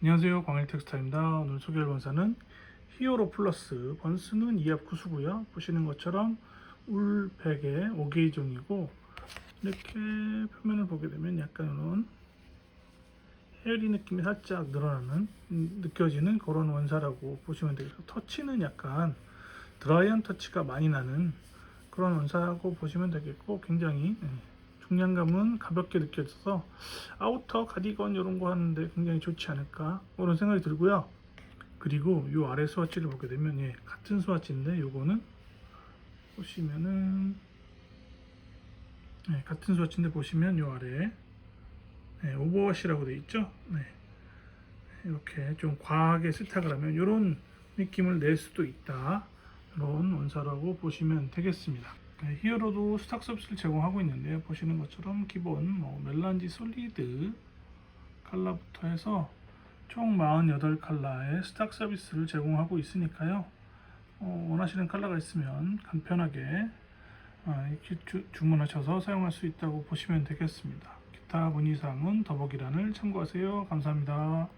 안녕하세요. 광일텍스타입니다. 오늘 소개할 원사는 히어로 플러스 번스는 2합 구수고요 보시는 것처럼 울 베개 5게이종이고 이렇게 표면을 보게 되면 약간 이런 헤어리 느낌이 살짝 늘어나는 음, 느껴지는 그런 원사라고 보시면 되겠고 터치는 약간 드라이한 터치가 많이 나는 그런 원사라고 보시면 되겠고 굉장히 예, 중량감은 가볍게 느껴져서 아우터 가디건 이런 거 하는데 굉장히 좋지 않을까? 그런 생각이 들고요. 그리고 이 아래 스와치를 보게 되면 예, 같은 스와치인데 요거는 보시면은 네, 같은 스와치인데 보시면 요 아래 네, 오버워시라고 되어 있죠? 네. 이렇게 좀 과하게 세탁을 하면 이런 느낌을 낼 수도 있다. 이런 원사라고 보시면 되겠습니다 네, 히어로도 스탁 서비스를 제공하고 있는데요. 보시는 것처럼 기본 뭐 멜란지 솔리드 칼라부터 해서 총 48칼라의 스탁 서비스를 제공하고 있으니까요. 어, 원하시는 칼라가 있으면 간편하게 주, 주문하셔서 사용할 수 있다고 보시면 되겠습니다. 기타 문의사항은 더보기란을 참고하세요. 감사합니다